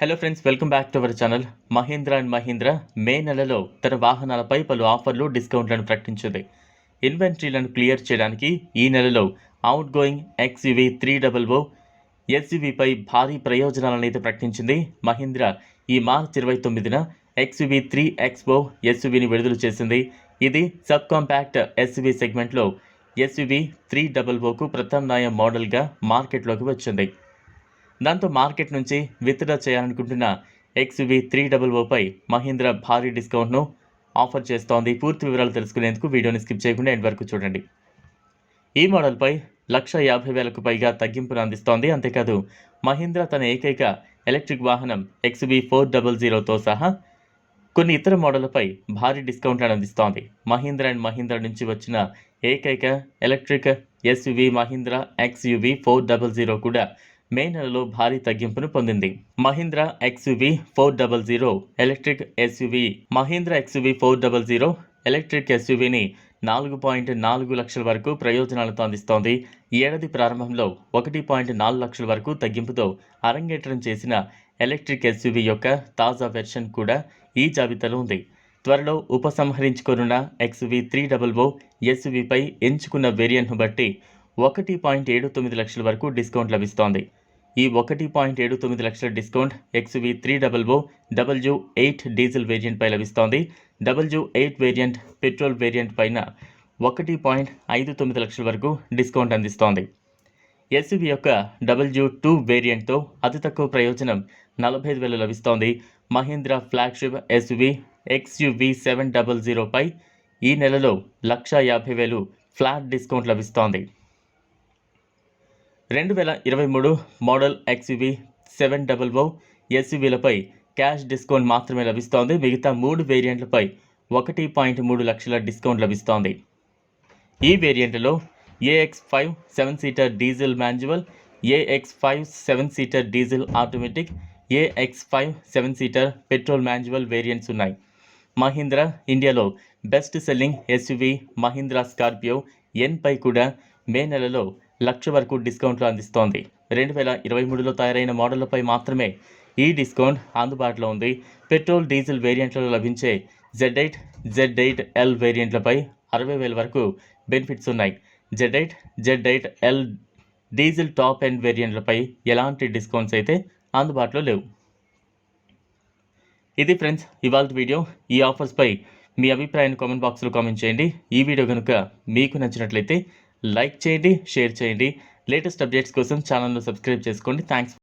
Hello friends welcome back to our channel Mahindra and Mahindra May నెలలో తన వాహనాలపై పలు ఆఫర్లు డిస్కౌంట్లను ప్రకటించింది. ఇన్వెంటరీలను క్లియర్ చేయడానికి ఈ నెలలో outgoing XUV three double O ఎస్యువిపై భారీ ప్రయోజనాలను అయితే ప్రకటించింది మహీంద్రా. ఈ మార్చ్ ఇరవై తొమ్మిదిన ఎక్స్యువి త్రీ ఎక్స్పో ఎస్యువిని విడుదల చేసింది. ఇది సబ్ కాంపాక్ట్ ఎస్యువి సెగ్మెంట్లో ఎస్యువి త్రీ డబల్ ఓకు ప్రత్యామ్నాయ మోడల్గా మార్కెట్లోకి వచ్చింది. దాంతో మార్కెట్ నుంచి విత్డ్రా చేయాలనుకుంటున్న ఎక్స్వి త్రీ డబల్ ఓపై మహీంద్రా భారీ డిస్కౌంట్ను ఆఫర్ చేస్తోంది. పూర్తి వివరాలు తెలుసుకునేందుకు వీడియోని స్కిప్ చేయకుండా ఎండ్ వరకు చూడండి. ఈ మోడల్పై లక్ష యాభై వేలకు పైగా తగ్గింపును అందిస్తోంది. అంతేకాదు మహీంద్రా తన ఏకైక ఎలక్ట్రిక్ వాహనం ఎక్స్వి ఫోర్ డబల్ జీరోతో సహా కొన్ని ఇతర మోడళ్ళపై భారీ డిస్కౌంట్లను అందిస్తోంది. మహీంద్రా అండ్ మహీంద్రా నుంచి వచ్చిన ఏకైక electric SUV Mahindra XUV four double zero కూడా మే నెలలో భారీ తగ్గింపును పొందింది. Mahindra XUV four double zero electric SUV Mahindra XUV four double zero electric ఎస్యువిని నాలుగు పాయింట్ నాలుగు లక్షల వరకు ప్రయోజనాలతో అందిస్తోంది. ఈ ఏడాది ప్రారంభంలో ఒకటి పాయింట్ నాలుగు లక్షల వరకు తగ్గింపుతో అరంగేట్రం చేసిన ఎలక్ట్రిక్ ఎస్యువి యొక్క తాజా వెర్షన్ కూడా ఈ జాబితాలో ఉంది. త్వరలో ఉపసంహరించుకోనున్న ఎక్స్వి త్రీ డబల్ ఓ ఎస్యువిపై ఎంచుకున్న వేరియంట్ను బట్టి ఒకటి పాయింట్ ఏడు తొమ్మిది లక్షల వరకు డిస్కౌంట్ లభిస్తోంది. ఈ ఒకటి పాయింట్ ఏడు తొమ్మిది లక్షల discount XUV three double O W eight diesel వేరియంట్పై లభిస్తోంది. W eight variant petrol variant పైన ఒకటి పాయింట్ ఐదు తొమ్మిది లక్షల వరకు డిస్కౌంట్ అందిస్తోంది. ఎస్యువి యొక్క డబల్యూ టూ వేరియంట్తో అతి తక్కువ ప్రయోజనం నలభై ఐదు వేలు లభిస్తోంది. Mahindra flagship SUV XUV seven double జీరోపై ఈ నెలలో లక్ష యాభై వేలు ఫ్లాట్ డిస్కౌంట్ లభిస్తోంది. రెండు వేల ఇరవై మూడు model XUV seven double O ఎస్యువీలపై cash discount మాత్రమే లభిస్తోంది. మిగతా మూడు వేరియంట్లపై ఒకటి పాయింట్ మూడు లక్షల డిస్కౌంట్ లభిస్తోంది. ఈ వేరియంట్లో AX five seven seater diesel manual AX five seven seater diesel automatic AX five seven seater petrol manual variants ఉన్నాయి. మహీంద్రా ఇండియాలో best selling SUV Mahindra Scorpio ఎన్పై కూడా మే నెలలో లక్ష వరకు డిస్కౌంట్లు అందిస్తోంది. రెండు వేల ఇరవై మూడులో తయారైన మోడళ్ళపై మాత్రమే ఈ డిస్కౌంట్ అందుబాటులో ఉంది. పెట్రోల్ డీజిల్ వేరియంట్లలో లభించే Z eight Z eight L వేరియంట్లపై అరవై వేల వరకు బెనిఫిట్స్ ఉన్నాయి. Z eight Z eight L diesel top end వేరియంట్లపై ఎలాంటి డిస్కౌంట్స్ అయితే అందుబాటులో లేవు. ఇది ఫ్రెండ్స్ ఇవాళ వీడియో. ఈ ఆఫర్స్పై మీ అభిప్రాయాన్ని కామెంట్ బాక్స్లో కామెంట్ చేయండి. ఈ వీడియో కనుక మీకు నచ్చినట్లయితే లైక్ చేయండి షేర్ చేయండి. లేటెస్ట్ అప్డేట్స్ కోసం ఛానల్ను సబ్స్క్రైబ్ చేసుకోండి. థ్యాంక్స్